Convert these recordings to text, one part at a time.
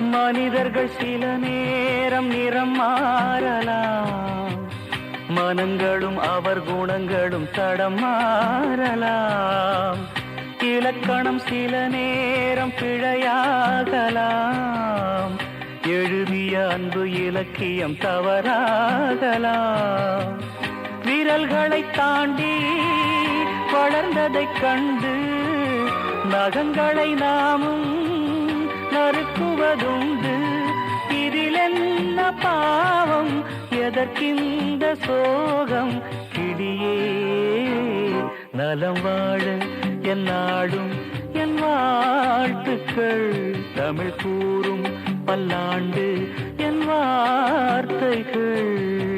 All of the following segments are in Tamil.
மனிதர்கள் சில நேரம் நிறம் மாறலாம். மனங்களும் அவர் குணங்களும் தடம் மாறலாம். இலக்கணம் சில நேரம் பிழையாகலாம். எழுதிய அன்பு இலக்கியம் தவறாகலாம். விரல்களை தாண்டி வளர்ந்ததைக் கண்டு நகங்களை நாமும் நறுக்குவதுண்டு இதிலென்ன பாவம்? எதற்கிந்த சோகம்? கிடியே நலம் வாழ என் நாடும் என் வாழ்த்துக்கள். தமிழ் கூறும் பல்லாண்டு என் வார்த்தைகள்.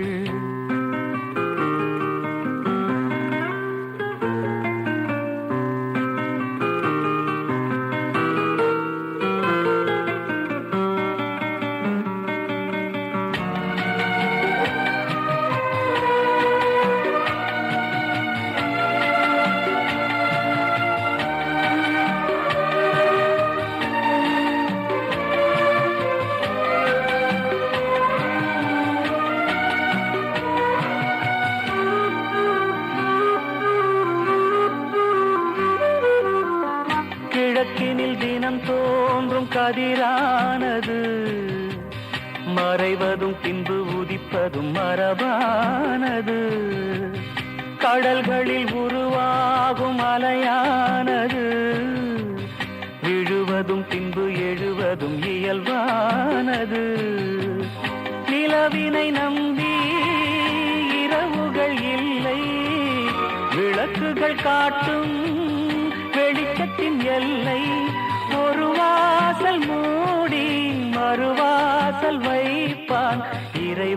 கிழக்கினில் தினம் தோன்றும் கதிரானது. மறைவதும் பின்பு உதிப்பதும் மரபானது. கடல்களில் உருவாகும் அலையானது. விழுவதும் பின்பு எழுவதும் இயல்பானது. நிலவினை நம்பி இரவுகள் இல்லை. விளக்குகள் காட்டும்